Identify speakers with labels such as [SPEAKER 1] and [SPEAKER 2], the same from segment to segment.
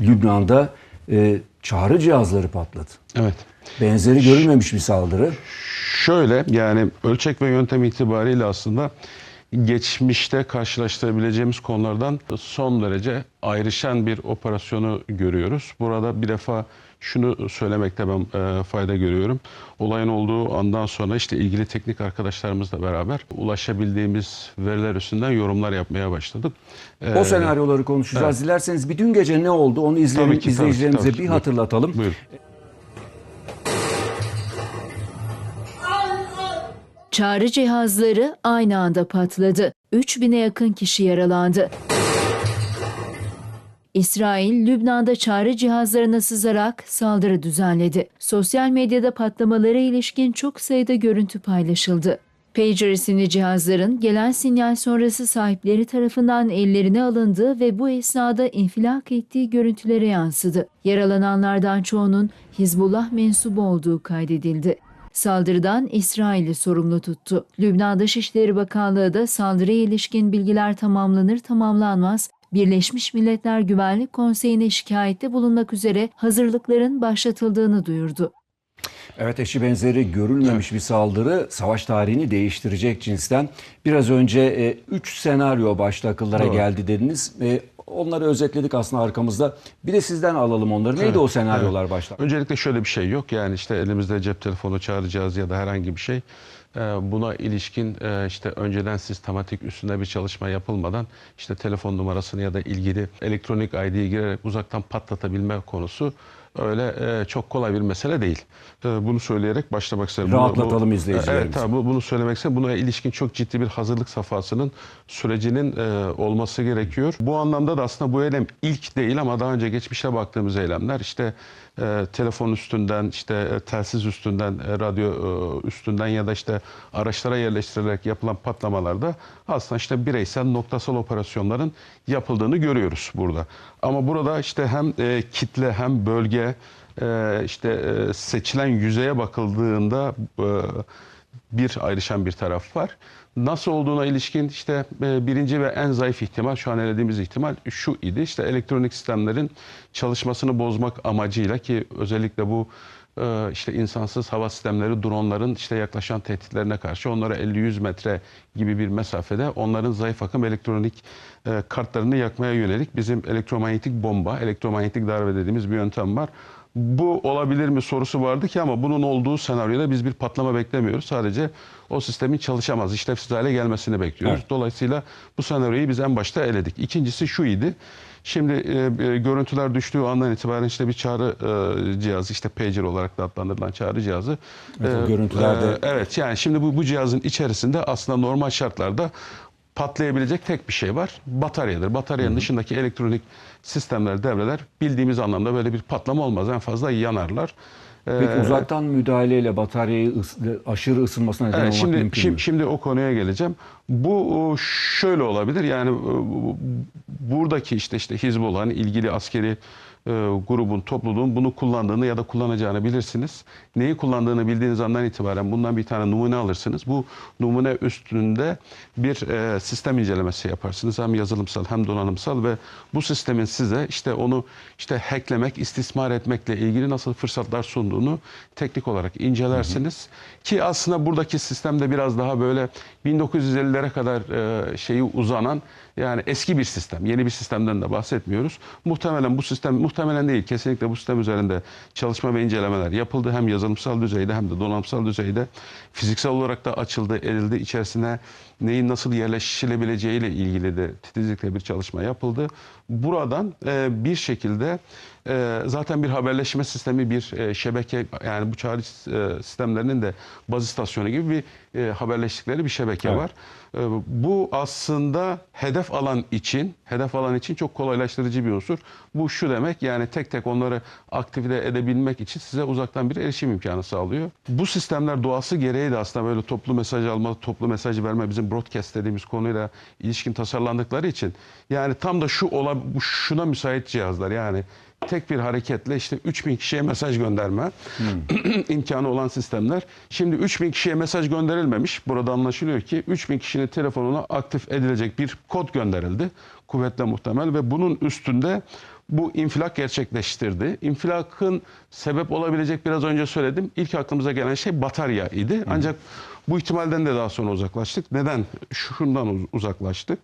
[SPEAKER 1] Lübnan'da e, çağrı cihazları patladı.
[SPEAKER 2] Evet.
[SPEAKER 1] Benzeri görülmemiş bir saldırı.
[SPEAKER 2] Şöyle yani ölçek ve yöntem itibariyle aslında geçmişte karşılaştırabileceğimiz konulardan son derece ayrışan bir operasyonu görüyoruz. Burada bir defa şunu söylemekte ben e, fayda görüyorum. Olayın olduğu andan sonra işte ilgili teknik arkadaşlarımızla beraber ulaşabildiğimiz veriler üstünden yorumlar yapmaya başladık.
[SPEAKER 1] O
[SPEAKER 2] Ee,
[SPEAKER 1] senaryoları konuşacağız. Dilerseniz bir dün gece ne oldu onu izleyelim,
[SPEAKER 2] Tabii ki, tabii ki,
[SPEAKER 1] izleyicilerimize
[SPEAKER 2] tabii ki.
[SPEAKER 1] bir hatırlatalım.
[SPEAKER 2] Buyurun.
[SPEAKER 3] Çağrı cihazları aynı anda patladı. 3000'e yakın kişi yaralandı. İsrail, Lübnan'da çağrı cihazlarına sızarak saldırı düzenledi. Sosyal medyada patlamalara ilişkin çok sayıda görüntü paylaşıldı. Pager isimli cihazların gelen sinyal sonrası sahipleri tarafından ellerine alındığı ve bu esnada infilak ettiği görüntülere yansıdı. Yaralananlardan çoğunun Hizbullah mensubu olduğu kaydedildi. Saldırıdan İsrail'i sorumlu tuttu. Lübnan Dışişleri Bakanlığı da saldırıya ilişkin bilgiler tamamlanır tamamlanmaz Birleşmiş Milletler Güvenlik Konseyi'ne şikayette bulunmak üzere hazırlıkların başlatıldığını duyurdu.
[SPEAKER 1] Evet eşi benzeri görülmemiş bir saldırı savaş tarihini değiştirecek cinsten. Biraz önce 3 senaryo başta akıllara
[SPEAKER 2] Doğru.
[SPEAKER 1] geldi dediniz. E, onları özetledik aslında arkamızda. Bir de sizden alalım onları. Neydi
[SPEAKER 2] Evet,
[SPEAKER 1] o senaryolar başta?
[SPEAKER 2] Öncelikle şöyle bir şey yok. Yani işte elimizde cep telefonu cihazı ya da herhangi bir şey. Ee, Buna ilişkin e, işte önceden sistematik üstünde bir çalışma yapılmadan işte telefon numarasını ya da ilgili elektronik ID'yi girerek uzaktan patlatabilme konusu öyle e, çok kolay bir mesele değil. E, Bunu söyleyerek başlamak isterim. Bunu-
[SPEAKER 1] Rahatlatalım
[SPEAKER 2] bu-
[SPEAKER 1] izleyicilerimizi.
[SPEAKER 2] Evet tabii bu- bunu söylemek istedim. Buna ilişkin çok ciddi bir hazırlık safhasının sürecinin olması gerekiyor. Bu anlamda da aslında bu eylem ilk değil ama daha önce geçmişe baktığımız eylemler işte e, telefon üstünden, işte e, telsiz üstünden, e, radyo e, üstünden ya da işte araçlara yerleştirilerek yapılan patlamalarda aslında işte bireysel noktasal operasyonların yapıldığını görüyoruz burada. Ama burada işte hem e, kitle hem bölge e, işte e, seçilen yüzeye bakıldığında e, bir ayrışan bir taraf var. Nasıl olduğuna ilişkin işte e, birinci ve en zayıf ihtimal şu an elediğimiz ihtimal şu idi. İşte elektronik sistemlerin çalışmasını bozmak amacıyla ki özellikle bu e, işte insansız hava sistemleri dronların işte yaklaşan tehditlerine karşı onlara 50-100 metre gibi bir mesafede onların zayıf akım elektronik e, kartlarını yakmaya yönelik bizim elektromanyetik bomba, elektromanyetik darbe dediğimiz bir yöntem var. Bu olabilir mi sorusu vardı ki ama bunun olduğu senaryoda biz bir patlama beklemiyoruz. Sadece o sistemin çalışamaz, işlevsiz hale gelmesini bekliyoruz.
[SPEAKER 1] Evet.
[SPEAKER 2] Dolayısıyla bu senaryoyu biz en başta eledik. İkincisi şu idi. Şimdi e, e, görüntüler düştüğü andan itibaren işte bir çağrı e, cihazı işte pager olarak da adlandırılan çağrı cihazı.
[SPEAKER 1] Evet,
[SPEAKER 2] e,
[SPEAKER 1] görüntülerde-
[SPEAKER 2] e, evet yani şimdi bu, bu cihazın içerisinde aslında normal şartlarda patlayabilecek tek bir şey var. Bataryadır. Bataryanın dışındaki elektronik sistemler, devreler bildiğimiz anlamda böyle bir patlama olmaz. En fazla yanarlar.
[SPEAKER 1] Peki
[SPEAKER 2] Ee,
[SPEAKER 1] uzaktan müdahaleyle bataryayı ıs- aşırı ısınmasına neden
[SPEAKER 2] Evet,
[SPEAKER 1] olmak
[SPEAKER 2] şimdi,
[SPEAKER 1] mümkün
[SPEAKER 2] şimdi,
[SPEAKER 1] mü?
[SPEAKER 2] şimdi o konuya geleceğim. Bu şöyle olabilir. Yani e, bu- buradaki işte işte Hizbullah'ın ilgili askeri e, grubun, topluluğun bunu kullandığını ya da kullanacağını bilirsiniz. Neyi kullandığını bildiğiniz andan itibaren bundan bir tane numune alırsınız. Bu numune üstünde bir e, sistem incelemesi yaparsınız. Hem yazılımsal hem donanımsal ve bu sistemin size işte onu işte hacklemek, istismar etmekle ilgili nasıl fırsatlar sunduğunu teknik olarak incelersiniz. Ki aslında buradaki sistemde biraz daha böyle 1950'lere kadar e, şeyi uzanan yani eski bir sistem. Yeni bir sistemden de bahsetmiyoruz. Muhtemelen bu sistem muhtemelen değil. Kesinlikle bu sistem üzerinde çalışma ve incelemeler yapıldı. Hem yazılımsal düzeyde hem de donanımsal düzeyde. Fiziksel olarak da açıldı, edildi. İçerisine neyin nasıl yerleştirilebileceğiyle ilgili de titizlikle bir çalışma yapıldı. Buradan e, bir şekilde e, zaten bir haberleşme sistemi, bir e, şebeke yani bu çağrı e, sistemlerinin de baz istasyonu gibi bir e, haberleştikleri bir şebeke
[SPEAKER 1] Evet.
[SPEAKER 2] var. E, bu aslında hedef alan için, hedef alan için çok kolaylaştırıcı bir unsur. Bu şu demek yani tek tek onları aktive edebilmek için size uzaktan bir erişim imkanı sağlıyor. Bu sistemler doğası gereği de aslında böyle toplu mesaj alma, toplu mesaj verme bizim broadcast dediğimiz konuyla ilişkin tasarlandıkları için yani tam da şu ola, bu şuna müsait cihazlar yani tek bir hareketle işte 3000 kişiye mesaj gönderme imkanı olan sistemler. Şimdi 3000 kişiye mesaj gönderilmemiş. Burada anlaşılıyor ki 3000 kişinin telefonuna aktif edilecek bir kod gönderildi. Kuvvetle muhtemel ve bunun üstünde bu infilak gerçekleştirdi. İnfilakın sebep olabilecek biraz önce söyledim. İlk aklımıza gelen şey batarya idi. Ancak bu ihtimalden de daha sonra uzaklaştık. Neden? Şundan uz- uzaklaştık.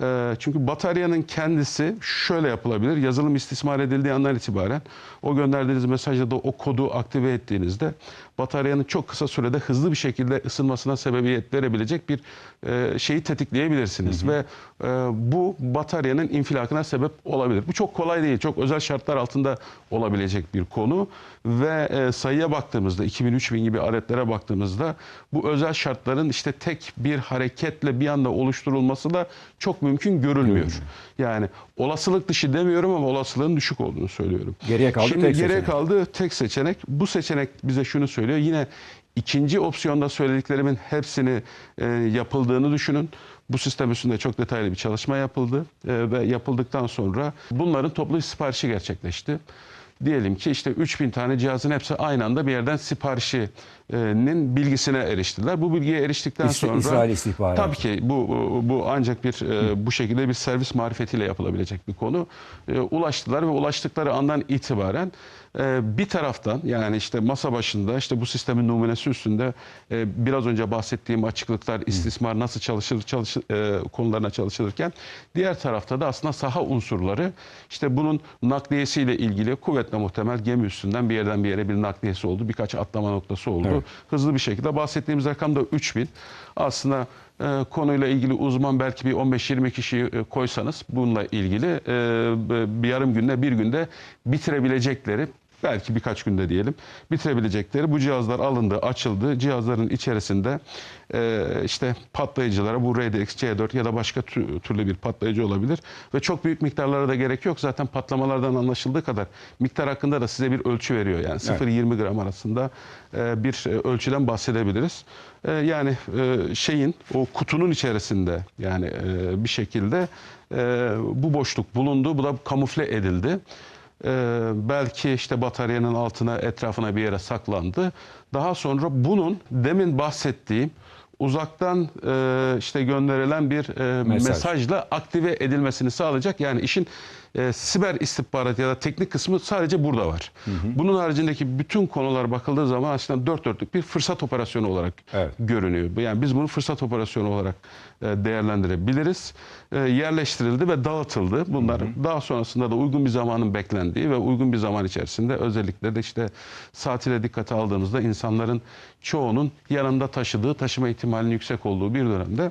[SPEAKER 2] Ee, Çünkü bataryanın kendisi şöyle yapılabilir. Yazılım istismar edildiği andan itibaren o gönderdiğiniz mesajda da o kodu aktive ettiğinizde bataryanın çok kısa sürede hızlı bir şekilde ısınmasına sebebiyet verebilecek bir e, şeyi tetikleyebilirsiniz. Ve e, bu bataryanın infilakına sebep olabilir. Bu çok kolay değil. Çok özel şartlar altında olabilecek bir konu. Ve e, sayıya baktığımızda 2000-3000 gibi adetlere baktığımızda bu özel şartların işte tek bir hareketle bir anda oluşturulması da çok mümkün görülmüyor. Yani olasılık dışı demiyorum ama olasılığın düşük olduğunu söylüyorum.
[SPEAKER 1] Geriye kaldı
[SPEAKER 2] Şimdi
[SPEAKER 1] tek
[SPEAKER 2] geriye
[SPEAKER 1] seçenek.
[SPEAKER 2] kaldı tek seçenek. Bu seçenek bize şunu söylüyor. Yine ikinci opsiyonda söylediklerimin hepsini e, yapıldığını düşünün. Bu sistem üstünde çok detaylı bir çalışma yapıldı E, ve yapıldıktan sonra bunların toplu siparişi gerçekleşti. Diyelim ki işte 3000 tane cihazın hepsi aynı anda bir yerden siparişinin bilgisine eriştiler. Bu bilgiye eriştikten
[SPEAKER 1] İsra-
[SPEAKER 2] sonra
[SPEAKER 1] İsrail istihbaratı.
[SPEAKER 2] tabii ki bu bu ancak bir bu şekilde bir servis marifetiyle yapılabilecek bir konu. Ulaştılar ve ulaştıkları andan itibaren bir taraftan yani işte masa başında işte bu sistemin numunesi üstünde biraz önce bahsettiğim açıklıklar, istismar nasıl çalışır e, konularına çalışılırken diğer tarafta da aslında saha unsurları işte bunun nakliyesiyle ilgili kuvvetle muhtemel gemi üstünden bir yerden bir yere bir nakliyesi oldu. Birkaç atlama noktası oldu.
[SPEAKER 1] Evet.
[SPEAKER 2] Hızlı bir şekilde bahsettiğimiz rakam da 3000. Aslında e, konuyla ilgili uzman belki bir 15-20 kişi e, koysanız bununla ilgili e, bir yarım günde bir günde bitirebilecekleri belki birkaç günde diyelim bitirebilecekleri bu cihazlar alındı, açıldı. Cihazların içerisinde e, işte patlayıcılara bu RDX, C4 ya da başka tü- türlü bir patlayıcı olabilir ve çok büyük miktarlara da gerek yok. Zaten patlamalardan anlaşıldığı kadar miktar hakkında da size bir ölçü veriyor. Yani 0-20 gram arasında e, bir e, ölçüden bahsedebiliriz. E, Yani e, şeyin o kutunun içerisinde yani e, bir şekilde e, bu boşluk bulundu. Bu da kamufle edildi. Ee, belki işte bataryanın altına etrafına bir yere saklandı. Daha sonra bunun demin bahsettiğim uzaktan e, işte gönderilen bir e,
[SPEAKER 1] Mesaj.
[SPEAKER 2] mesajla aktive edilmesini sağlayacak. Yani işin e, siber istihbarat ya da teknik kısmı sadece burada var. Bunun haricindeki bütün konular bakıldığı zaman aslında dört dörtlük bir fırsat operasyonu olarak
[SPEAKER 1] Evet.
[SPEAKER 2] görünüyor. Yani biz bunu fırsat operasyonu olarak e, değerlendirebiliriz. E, Yerleştirildi ve dağıtıldı. Bunlar daha sonrasında da uygun bir zamanın beklendiği ve uygun bir zaman içerisinde özellikle de işte saatine dikkate aldığımızda insanların çoğunun yanında taşıdığı, taşıma ihtimalinin yüksek olduğu bir dönemde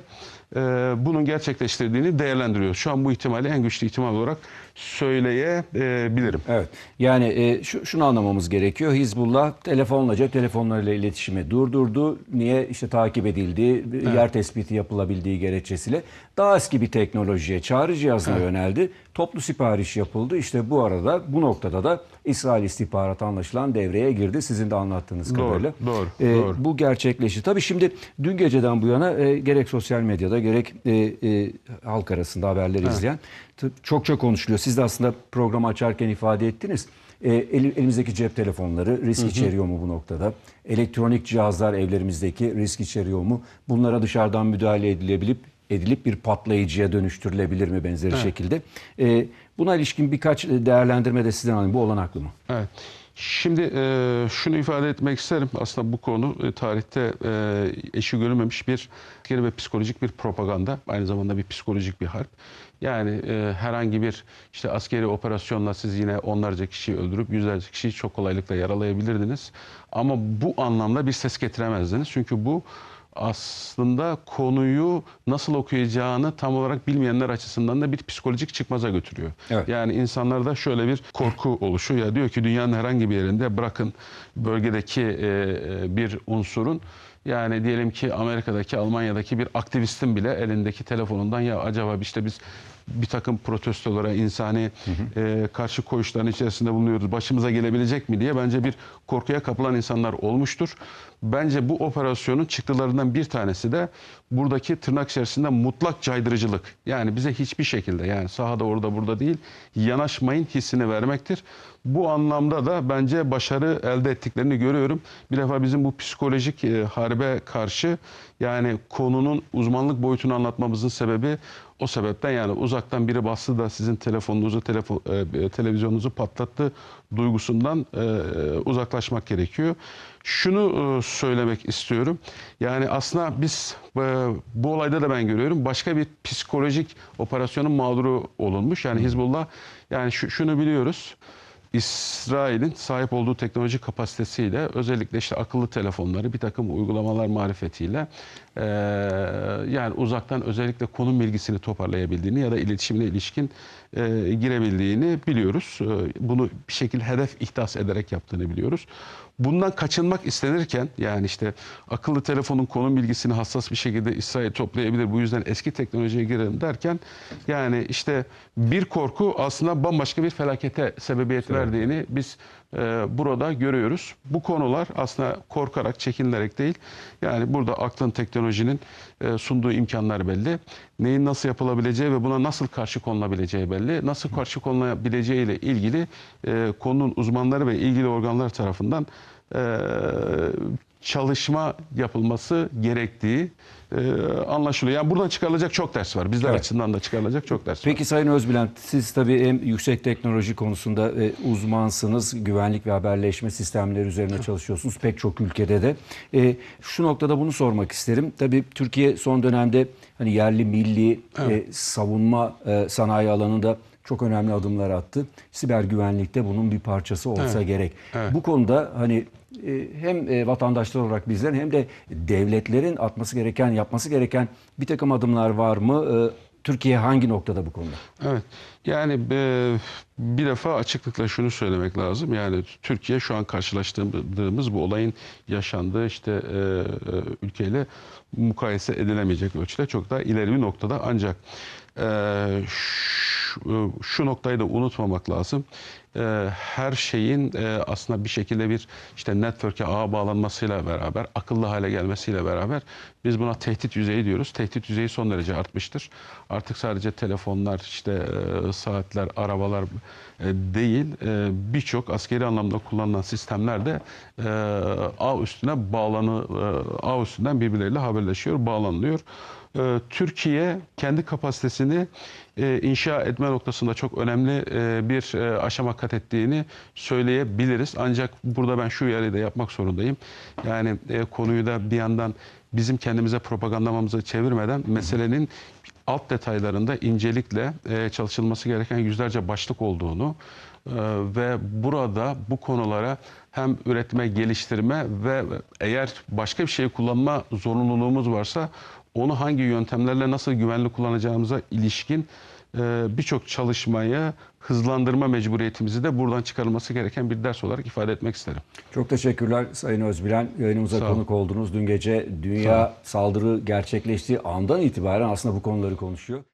[SPEAKER 2] bunun gerçekleştirdiğini değerlendiriyoruz. Şu an bu ihtimali en güçlü ihtimal olarak söyleyebilirim.
[SPEAKER 1] Evet. Yani e, şu, şunu anlamamız gerekiyor. Hizbullah telefonla cep telefonlarıyla iletişimi durdurdu. Niye? işte takip edildiği, yer tespiti yapılabildiği gerekçesiyle daha eski bir teknolojiye, çağrı cihazına yöneldi. Toplu sipariş yapıldı. İşte bu arada bu noktada da İsrail istihbaratı anlaşılan devreye girdi. Sizin de anlattığınız
[SPEAKER 2] Doğru,
[SPEAKER 1] kadarıyla.
[SPEAKER 2] doğru,
[SPEAKER 1] E,
[SPEAKER 2] doğru.
[SPEAKER 1] Bu gerçekleşti. Tabii şimdi dün geceden bu yana e, gerek sosyal medyada gerek e, e, halk arasında haberleri izleyen t- çokça konuşuluyor. Siz de aslında programı açarken ifade ettiniz. E, el- elimizdeki cep telefonları risk içeriyor mu bu noktada? Elektronik cihazlar evlerimizdeki risk içeriyor mu? Bunlara dışarıdan müdahale edilebilip edilip bir patlayıcıya dönüştürülebilir mi benzeri şekilde? E, buna ilişkin birkaç değerlendirme de sizden alayım. Bu olanaklı mı?
[SPEAKER 2] Evet. Şimdi e, şunu ifade etmek isterim. Aslında bu konu e, tarihte e, eşi görülmemiş bir askeri ve psikolojik bir propaganda. Aynı zamanda bir psikolojik bir harp. Yani e, herhangi bir işte askeri operasyonla siz yine onlarca kişiyi öldürüp yüzlerce kişiyi çok kolaylıkla yaralayabilirdiniz. Ama bu anlamda bir ses getiremezdiniz. Çünkü bu aslında konuyu nasıl okuyacağını tam olarak bilmeyenler açısından da bir psikolojik çıkmaza götürüyor.
[SPEAKER 1] Evet.
[SPEAKER 2] Yani insanlarda şöyle bir korku oluşuyor. Ya diyor ki dünyanın herhangi bir yerinde bırakın bölgedeki e, e, bir unsurun yani diyelim ki Amerika'daki, Almanya'daki bir aktivistin bile elindeki telefonundan ya acaba işte biz bir takım protestolara, insani e, karşı koyuşların içerisinde bulunuyoruz. Başımıza gelebilecek mi diye bence bir korkuya kapılan insanlar olmuştur. Bence bu operasyonun çıktılarından bir tanesi de buradaki tırnak içerisinde mutlak caydırıcılık. Yani bize hiçbir şekilde yani sahada orada burada değil yanaşmayın hissini vermektir. Bu anlamda da bence başarı elde ettiklerini görüyorum. Bir defa bizim bu psikolojik e, harbe karşı Yani konunun uzmanlık boyutunu anlatmamızın sebebi o sebepten yani uzaktan biri bastı da sizin telefonunuzu, telefon, e, televizyonunuzu patlattı duygusundan e, uzaklaşmak gerekiyor. Şunu e, söylemek istiyorum. Yani aslında biz e, bu olayda da ben görüyorum başka bir psikolojik operasyonun mağduru olunmuş. Yani Hizbullah yani şu- şunu biliyoruz. İsrail'in sahip olduğu teknoloji kapasitesiyle özellikle işte akıllı telefonları bir takım uygulamalar marifetiyle eee, yani uzaktan özellikle konum bilgisini toparlayabildiğini ya da iletişimine ilişkin eee, girebildiğini biliyoruz. Eee, bunu bir şekilde hedef ihdas ederek yaptığını biliyoruz. Bundan kaçınmak istenirken yani işte akıllı telefonun konum bilgisini hassas bir şekilde İsrail toplayabilir. Bu yüzden eski teknolojiye girelim derken yani işte bir korku aslında bambaşka bir felakete sebebiyet verdiğini biz e, burada görüyoruz. Bu konular aslında korkarak, çekinilerek değil. Yani burada aklın teknolojinin e, sunduğu imkanlar belli. Neyin nasıl yapılabileceği ve buna nasıl karşı konulabileceği belli. Nasıl karşı konulabileceği ile ilgili e, konunun uzmanları ve ilgili organlar tarafından e, çalışma yapılması gerektiği e, anlaşılıyor. Yani buradan çıkarılacak çok ders var. Bizler
[SPEAKER 1] Evet.
[SPEAKER 2] açısından da çıkarılacak çok ders var.
[SPEAKER 1] Peki Sayın Özbilen siz tabii hem yüksek teknoloji konusunda e, uzmansınız. Güvenlik ve haberleşme sistemleri üzerine çalışıyorsunuz pek çok ülkede de. E, şu noktada bunu sormak isterim. Tabii Türkiye son dönemde hani yerli milli e, savunma e, sanayi alanında çok önemli adımlar attı. Siber güvenlikte bunun bir parçası olsa gerek. Bu konuda hani e, hem e, vatandaşlar olarak bizlerin hem de devletlerin atması gereken, yapması gereken bir takım adımlar var mı? E, Türkiye hangi noktada bu konuda?
[SPEAKER 2] Evet. Yani bir defa açıklıkla şunu söylemek lazım. Yani Türkiye şu an karşılaştığımız bu olayın yaşandığı işte ülkeyle mukayese edilemeyecek ölçüde çok daha ileri bir noktada. Ancak şu, şu noktayı da unutmamak lazım. E, her şeyin e, aslında bir şekilde bir işte network'e ağa bağlanmasıyla beraber, akıllı hale gelmesiyle beraber biz buna tehdit yüzeyi diyoruz. Tehdit yüzeyi son derece artmıştır. Artık sadece telefonlar, işte e, saatler, arabalar e, değil, e, birçok askeri anlamda kullanılan sistemler de e, ağ üstüne bağlanı, e, ağ üstünden birbirleriyle haberleşiyor, bağlanılıyor. E, Türkiye kendi kapasitesini e, inşa etme noktasında çok önemli e, bir aşama kat ettiğini söyleyebiliriz. Ancak burada ben şu uyarıyı da yapmak zorundayım. Yani e, konuyu da bir yandan bizim kendimize propagandamamıza çevirmeden meselenin alt detaylarında incelikle e, çalışılması gereken yüzlerce başlık olduğunu e, ve burada bu konulara hem üretme, geliştirme ve eğer başka bir şey kullanma zorunluluğumuz varsa onu hangi yöntemlerle nasıl güvenli kullanacağımıza ilişkin birçok çalışmayı hızlandırma mecburiyetimizi de buradan çıkarılması gereken bir ders olarak ifade etmek isterim.
[SPEAKER 1] Çok teşekkürler Sayın Özbilen. Yayınımıza
[SPEAKER 2] Sağ
[SPEAKER 1] konuk oldunuz. Dün gece dünya saldırı gerçekleştiği andan itibaren aslında bu konuları konuşuyor.